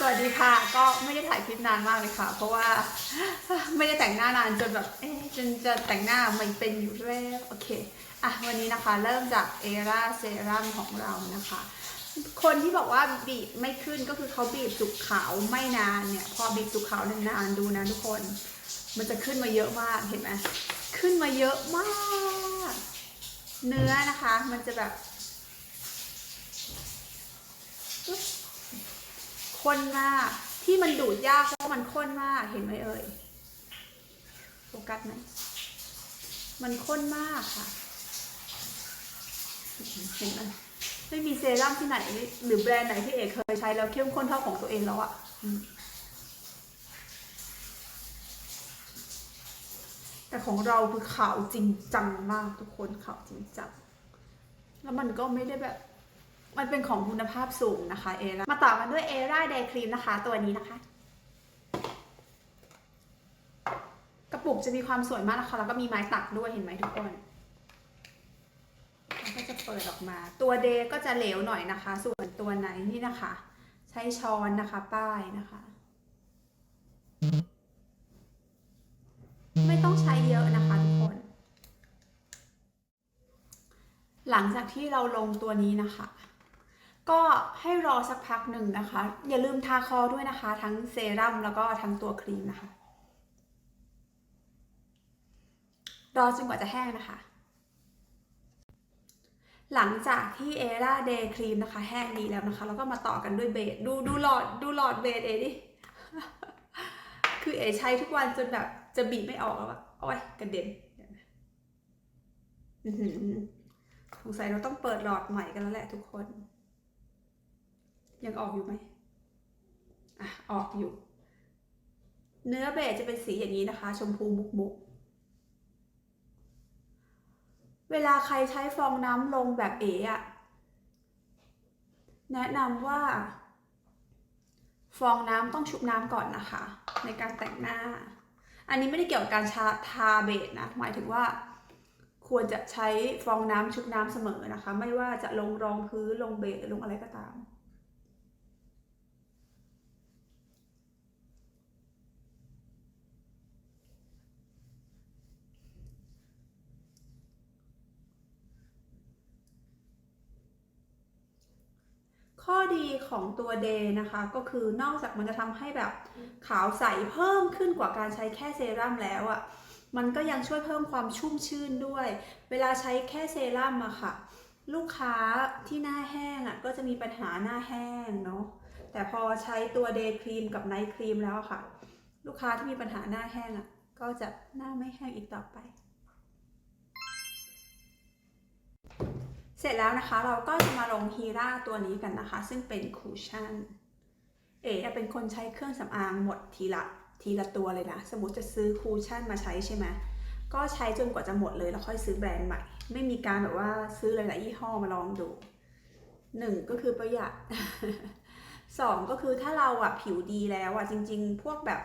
สวัสดีค่ะ ก็ไม่ได้ถ่ายคลิปนานมากเลยค่ะ เพราะว่าไม่ได้แต่งหน้านานจนแบบเอ๊ะจนจะแต่งหน้าไม่เป็นอยู่ด้วยโอเคอะวันนี้นะคะเริ่มจากเอราเซรั่มของเรานะคะ คนที่บอกว่าบีบไม่ขึ้นก็คือเขาบีบสุกขาวไม่นานเนี่ย พอบีบสุกขาวนานๆดูนะทุกคน มันจะขึ้นมาเยอะมากเห็นไหมขึ้นมาเยอะมาก เนื้อนะคะ มันจะแบบ ข้นมาก ที่มันดูดยากเพราะมันข้นมากเห็นไหมเอ่ยโฟกัสไหมมันข้นมากค่ะเห็นไหมไม่มีเซรั่มที่ไหน หรือแบรนด์ไหนที่เอกเคยใช้แล้วเข้มข้นเท่าของตัวเองแล้วอะแต่ของเราคือขาวจริงจังมากทุกคนขาวจริงจังแล้วมันก็ไม่ได้แบบ มันเป็นของคุณภาพสูงนะคะเอรามาต่อกันด้วยเอร่าเดย์ครีมนะคะ ตัวนี้นะคะ กระปุกจะมีความสวยมากนะคะแล้วก็มีไม้ตักด้วยเห็นไหมทุกคนก็จะเปิดออกมา ตัวเดย์ก็จะเหลวหน่อยนะคะ ส่วนตัวไหนนี่นะคะ ใช้ช้อนนะคะป้ายนะคะ ไม่ต้องใช้เยอะนะคะทุกคน หลังจากที่เราลงตัวนี้นะคะ ก็ให้รอสักพักหนึ่งนะคะ อย่าลืมทาคอด้วยนะคะ ทั้งเซรั่มแล้วก็ทั้งตัวครีมนะคะ รอจนกว่าจะแห้งนะคะ หลังจากที่เอราเดย์ครีมนะคะแห้งดีแล้วนะคะ แล้วก็มาต่อกันด้วยเบสดูดูหลอดดูหลอดเบสเอดิคือเอใช้ทุกวันจนแบบจะบีบไม่ออกแล้วอะโอ้ยกระเด็นสงสัยเราต้องเปิดหลอดใหม่กันแล้วแหละทุกคน ยังออกอยู่ไหมอะออกอยู่ เนื้อเบสจะเป็นสีอย่างนี้นะคะ ชมพูมุกมุกเวลาใครใช้ฟองน้ำลงแบบเอ๋อะแนะนำว่า ฟองน้ำต้องชุบน้ำก่อนนะคะ ในการแต่งหน้า อันนี้ไม่ได้เกี่ยวกับการชาทาเบสนะ หมายถึงว่า ควรจะใช้ฟองน้ำชุบน้ำเสมอนะคะ ไม่ว่าจะลงรองพื้นลงเบสลงอะไรก็ตาม ข้อดีของตัวเดย์นะคะก็คือนอกจากมันจะทำให้แบบขาวใสเพิ่มขึ้นกว่าการใช้แค่เซรั่มแล้วอะ่ะมันก็ยังช่วยเพิ่มความชุ่มชื่นด้วย เวลาใช้แค่เซรั่มอะค่ะ ลูกค้าที่หน้าแห้งอะก็จะมีปัญหาหน้าแห้งเนาะแต่พอใช้ตัวเดย์ครีมกับไนท์ครีมแล้วะค่ะ ลูกค้าที่มีปัญหาหน้าแห้งอะก็จะหน้าไม่แห้งอีกต่อไป ร็จแล้วนะคะเราก็จะมาลงฮีราตัวนี้กันนะคะ ซึ่งเป็นคูชั่น เอ๋เป็นคนใช้เครื่องสำอางหมดทีละทีละตัวเลยนะ สมมติจะซื้อคูชั่นมาใช้ใช่ไหมก็ใช้จนกว่าจะหมดเลยแล้วค่อยซื้อแบรนด์ใหม่ ไม่มีการแบบว่าซื้อหลายๆยี่ห้อมาลองดูหนึ่งก็คือประหยัดสองก็คือถ้าเราอะผิวดีแล้วอะจริง ๆ พวกแบบ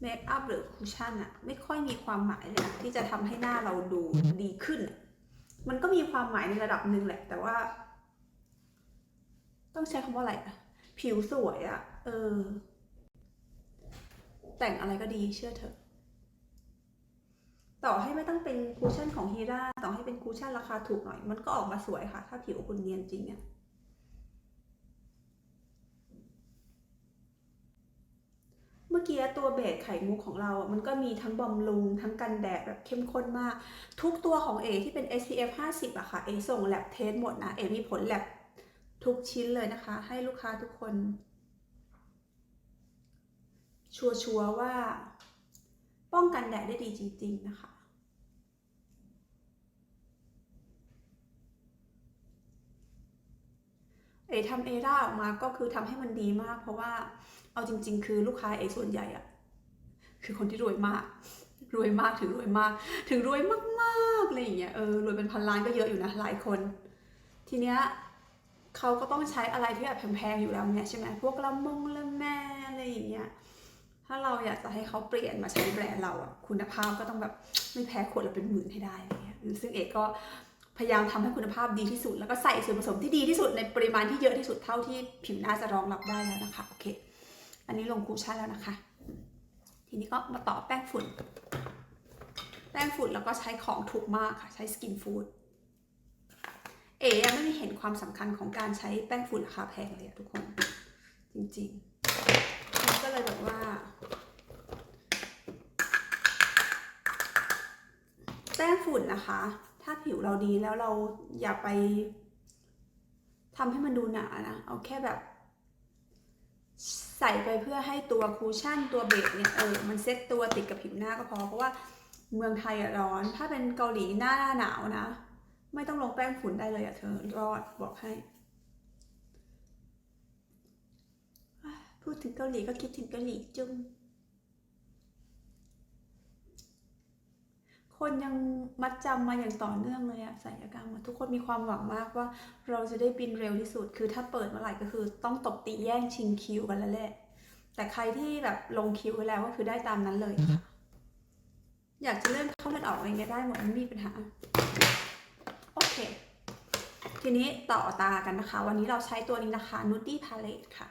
เมคอัพหรือคูชั่นอะไม่ค่อยมีความหมายเลยนะที่จะทำให้หน้าเราดูดีขึ้น มันก็มีความหมายในระดับหนึ่งแหละ แต่ว่า ต้องใช้คำว่าอะไรอะผิวสวยอะเออ แต่งอะไรก็ดีเชื่อเถอะ ต่อให้ไม่ต้องเป็นคูชั่นของฮีราต่อให้เป็นคูชั่นราคาถูกหน่อย มันก็ออกมาสวยค่ะ ถ้าผิวคุณเนียนจริงอะเมื่อ กี้ตัวเบสไข่มุกของเราอะมันก็มีทั้งบำรุงทั้งกันแดดแบบเข้มข้นมาก ทุกตัวของเอที่เป็น SPF 50อะค่ะเอส่งแลบเทสหมดนะเอมีผลแลบทุกชิ้นเลยนะคะ ให้ลูกค้าทุกคน ชัวร์ๆว่า ป้องกันแดดได้ดีจริง ๆ นะคะเอทำเอร่าออกมาก็คือทำให้มันดีมาก เพราะว่า เอาจริง ๆ คือลูกค้าเอส่วนใหญ่อะคือคนที่รวยมาก รวยมากถึงรวยมาก ถึงรวยมากๆอะไรอย่างเงี้ยเออรวยเป็นพันล้านก็เยอะอยู่นะหลายคน ทีเนี้ยเขาก็ต้องใช้อะไรที่แบบแพงๆอยู่แล้วเนี่ยใช่ไหมพวกละมงละแม่อะไรอย่างเงี้ยถ้าเราอยากจะให้เขาเปลี่ยนมาใช้แบรนด์เราอะคุณภาพก็ต้องแบบไม่แพ้ขวดละเป็นหมื่นให้ได้อะไรเงี้ยซึ่งเอกก็พยายามทำให้คุณภาพดีที่สุด แล้วก็ใส่ส่วนผสมที่ดีที่สุดในปริมาณที่เยอะที่สุดเท่าที่ผิวหน้าจะรองรับได้แล้วนะคะโอเค อันนี้ลงคูชั่นแล้วนะคะ ทีนี้ก็มาต่อแป้งฝุ่น แป้งฝุ่นแล้วก็ใช้ของถูกมากค่ะ ใช้สกินฟู้ด เอ๋ยังไม่มีเห็นความสำคัญของการใช้แป้งฝุ่นราคาแพงเลยอะทุกคน จริงๆมันก็เลยแบบว่า แป้งฝุ่นนะคะ ถ้าผิวเราดีแล้วเราอย่าไปทำให้มันดูหนานะ เอาแค่แบบ ใส่ไปเพื่อให้ตัวคูชั่นตัวเบสเนี่ยเออมันเซ็ตตัวติดกับผิวหน้าก็พอเพราะว่าเมืองไทยอะร้อน ถ้าเป็นเกาหลีหน้าหนาวนะ ไม่ต้องลงแป้งฝุ่นได้เลยอะเธอรอดบอกให้ พูดถึงเกาหลีก็คิดถึงเกาหลีจุ้ง คนยังมัดจำมาอย่างต่อเนื่องเลยอะศัลยกรรมอะทุกคนมีความหวังมากว่า เราจะได้บินเร็วที่สุด คือถ้าเปิดเมื่อไหร่ก็คือ ต้องตบตีแย่งชิงคิวกันแล้วแหละแต่ใครที่แบบลงคิวไว้แล้วก็คือได้ตามนั้นเลยค่ะอยากจะเลื่อนเข้าเลื่อนออกอะไรเงี้ยได้หมดไม่มีปัญหาโอเค ทีนี้ต่อตากันนะคะ วันนี้เราใช้ตัวนี้นะคะ Nudie Palette ค่ะ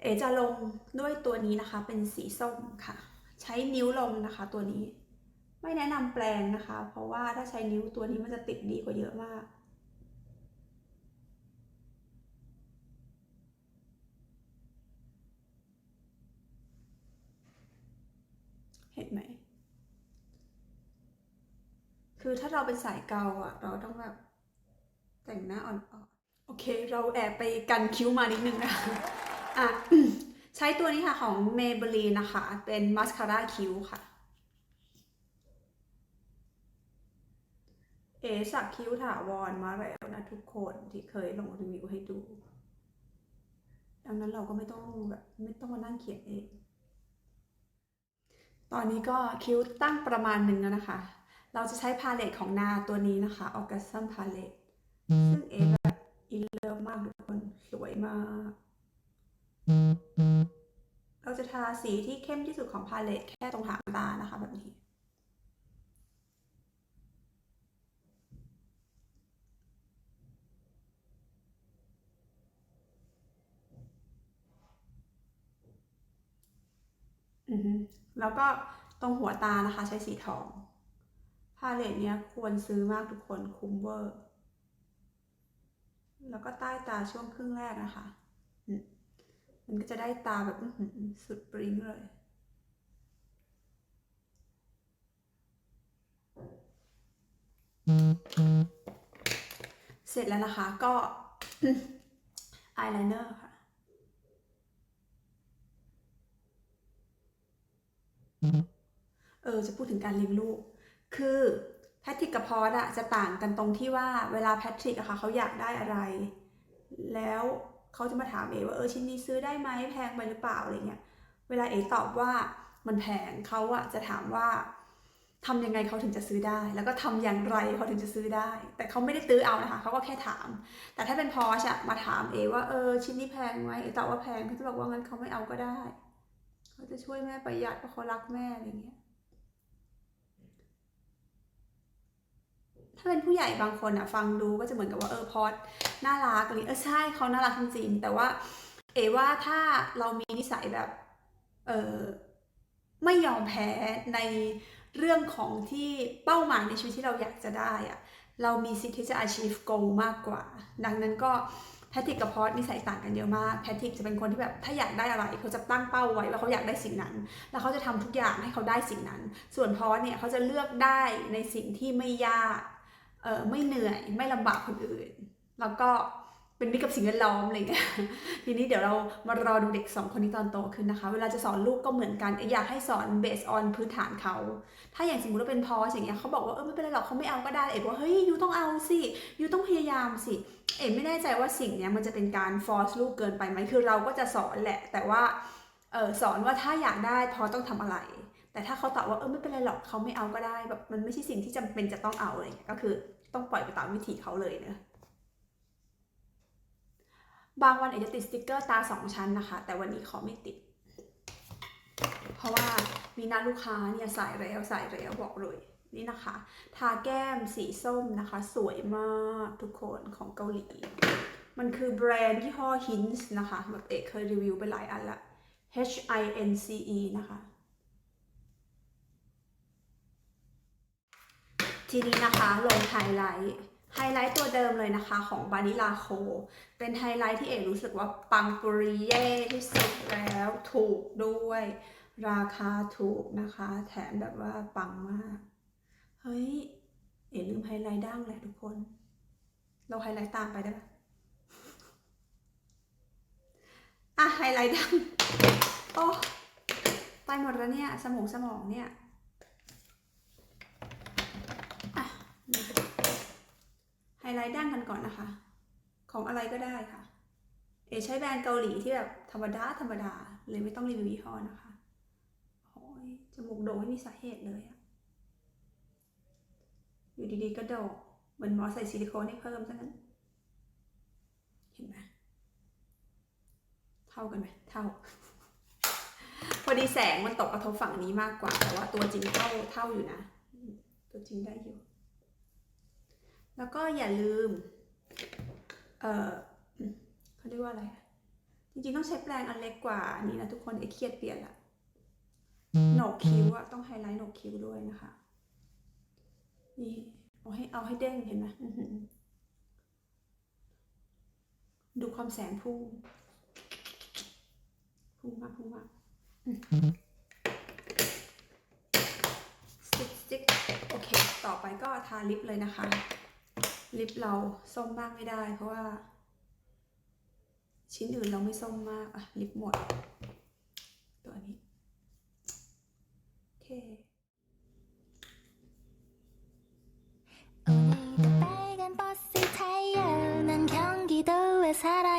เอจะลงด้วยตัวนี้นะคะ เป็นสีส้มค่ะ ใช้นิ้วลงนะคะตัวนี้ ไม่แนะนำแปลงนะคะ เพราะว่าถ้าใช้นิ้วตัวนี้มันจะติดดีกว่าเยอะมากเห็นไหม คือถ้าเราเป็นสายเกาอะเราต้องแบบแต่งหน้าอ่อนๆ โอเค เราแอบไปกันคิ้วมานิดนึงนะคะอะ ใช้ตัวนี้ค่ะของ Maybelline นะคะ เป็นมัสคาร่าคิ้วค่ะ เอสักคิ้วถาวรมาแล้วนะทุกคนที่เคยลงรีวิวให้ดู ดังนั้นเราก็ไม่ต้องแบบไม่ต้องมานั่งเขียนเอง ตอนนี้ก็คิ้วตั้งประมาณหนึ่งแล้วนะคะ เราจะใช้พาเลตของนาตัวนี้นะคะ Orgasm Palette ซึ่งเอแบบอินเลิฟมากทุกคนสวยมาก เราจะทาสีที่เข้มที่สุดของพาเลตแค่ตรงหางตานะคะแบบนี้ แล้วก็ตรงหัวตานะคะ ใช้สีทอง พาเลตเนี้ยควรซื้อมากทุกคนคุ้มเวอร์ แล้วก็ใต้ตาช่วงครึ่งแรกนะคะ มันก็จะได้ตาแบบสุดปริ้งเลย เสร็จแล้วนะคะก็อายไลเนอร์ค่ะ เออจะพูดถึงการเลี้ยงลูก คือแพทริกกับพอดอะจะต่างกันตรงที่ว่าเวลาแพทริกอะค่ะเขาอยากได้อะไร แล้วเขาจะมาถามเอว่าเออชิ้นนี้ซื้อได้ไหมแพงไปหรือเปล่าอะไรเงี้ยเวลาเอตอบว่ามันแพงเขาอะจะถามว่าทำยังไงเขาถึงจะซื้อได้ แล้วก็ทำอย่างไรเขาถึงจะซื้อได้ แต่เขาไม่ได้ตื้อเอานะคะเขาก็แค่ถาม แต่ถ้าเป็นพอชอะมาถามเอว่าเออชิ้นนี้แพงไหมเอตอบว่าแพงเขาจะบอกว่างั้นเขาไม่เอาก็ได้เขาจะช่วยแม่ประหยัดเพราะเขารักแม่อะไรเงี้ย ถ้าเป็นผู้ใหญ่บางคนอะฟังดูก็จะเหมือนกับว่าเออพอดน่ารักอะไรเออใช่เขาน่ารักจริงๆแต่ว่า เอว่าถ้าเรามีนิสัยแบบเออไม่ยอมแพ้ในเรื่องของที่เป้าหมายในชีวิตที่เราอยากจะได้อะเรามีสิทธิ์ที่จะ achieve goal มากกว่า ดังนั้นก็แพทริกกับพอดนิสัยต่างกันเยอะมาก แพทริกจะเป็นคนที่แบบถ้าอยากได้อะไรเขาจะตั้งเป้าไว้ว่าเขาอยากได้สิ่งนั้น แล้วเขาจะทำทุกอย่างให้เขาได้สิ่งนั้น ส่วนพอดเนี่ยเขาจะเลือกได้ในสิ่งที่ไม่ยาก เออไม่เหนื่อยไม่ลำบากคนอื่น แล้วก็เป็นมิตรกับสิ่งแวดล้อมอะไรเงี้ยทีนี้เดี๋ยวเรามารอดูเด็กสองคนนี้ตอนโตขึ้นนะคะ เวลาจะสอนลูกก็เหมือนกันอยากให้สอนเบสออนพื้นฐานเขา ถ้าอย่างสมมติว่าเป็นพอสอย่างเงี้ยเขาบอกว่าเออไม่เป็นไรหรอกเขาไม่เอาก็ได้เอ็ดว่าเฮ้ยยูต้องเอาสิยูต้องพยายามสิเอ็ดไม่แน่ใจว่าสิ่งเนี้ยมันจะเป็นการฟอร์สลูกเกินไปไหมคือเราก็จะสอนแหละ แต่ว่าเออสอนว่าถ้าอยากได้พอต้องทำอะไร แต่ถ้าเขาตอบว่าเออไม่เป็นไรหรอกเขาไม่เอาก็ได้แบบมันไม่ใช่สิ่งที่จำเป็นจะต้องเอาอะไรเงี้ยก็คือต้องปล่อยไปตามวิถีเขาเลยเนะบางวันอาจจะติดสติกเกอร์ตาสองชั้นนะคะ แต่วันนี้ขอไม่ติด เพราะว่ามีนัดลูกค้าเนี่ยใส่แล้วใส่แล้วบอกเลยนี่นะคะ ทาแก้มสีส้มนะคะ สวยมากทุกคนของเกาหลี มันคือแบรนด์ยี่ห้อ Hince นะคะ แบบเอกเคยรีวิวไปหลายอันละ H I N C E นะคะ ทีนี้นะคะลงไฮไลท์ไฮไลท์ตัวเดิมเลยนะคะของบานิลาโค เป็นไฮไลท์ที่เอกรู้สึกว่าปังปุริเย่ที่สุดแล้วถูกด้วย ราคาถูกนะคะ แถมแบบว่าปังมาก เฮ้ย เอกลืมไฮไลท์ดั้งแหละทุกคน เราไฮไลท์ตามไปได้ปะอะไฮไลท์ดั้งโอ้ไปหมดแล้วเนี่ย สมองสมองเนี่ย อะ ไฮไลท์ดั้งกันก่อนนะคะ ของอะไรก็ได้ค่ะ เอใช้แบรนด์เกาหลีที่แบบธรรมดาธรรมดาเลยไม่ต้องรีวิวยี่ห้อนะคะโอ้ยจมูกโด่งไม่มีสาเหตุเลยอะอยู่ดีๆก็โด่งเหมือนหมอใส่ซิลิโคนให้เพิ่มซะงั้น เห็นไหมเท่ากันไหมเท่า พอดีแสงมันตกกระทบฝั่งนี้มากกว่า แต่ว่าตัวจริงเท่าเท่าอยู่นะ ตัวจริงได้อยู่ แล้วก็อย่าลืม เออเขาเรียกว่าอะไร จริงๆต้องใช้แปรงอันเล็กกว่านี้นะทุกคนเอเครียดเปลี่ยนละหนกคิ้วอะต้องไฮไลท์หนกคิ้วด้วยนะคะ นี่เอาให้เอาให้เด้งเห็นไหมดูความแสงพุ่งพุ่งมากพุ่งมากสติ๊กสติ๊กโอเค ต่อไปก็ทาลิปเลยนะคะ ลิปเราส้มมากไม่ได้ เพราะว่า ชิ้นอื่นเราไม่ส้มมากอะลิปหมด ตัวนี้ โอเค 오늘도 빨간 버스 타요 난 경기도에 살아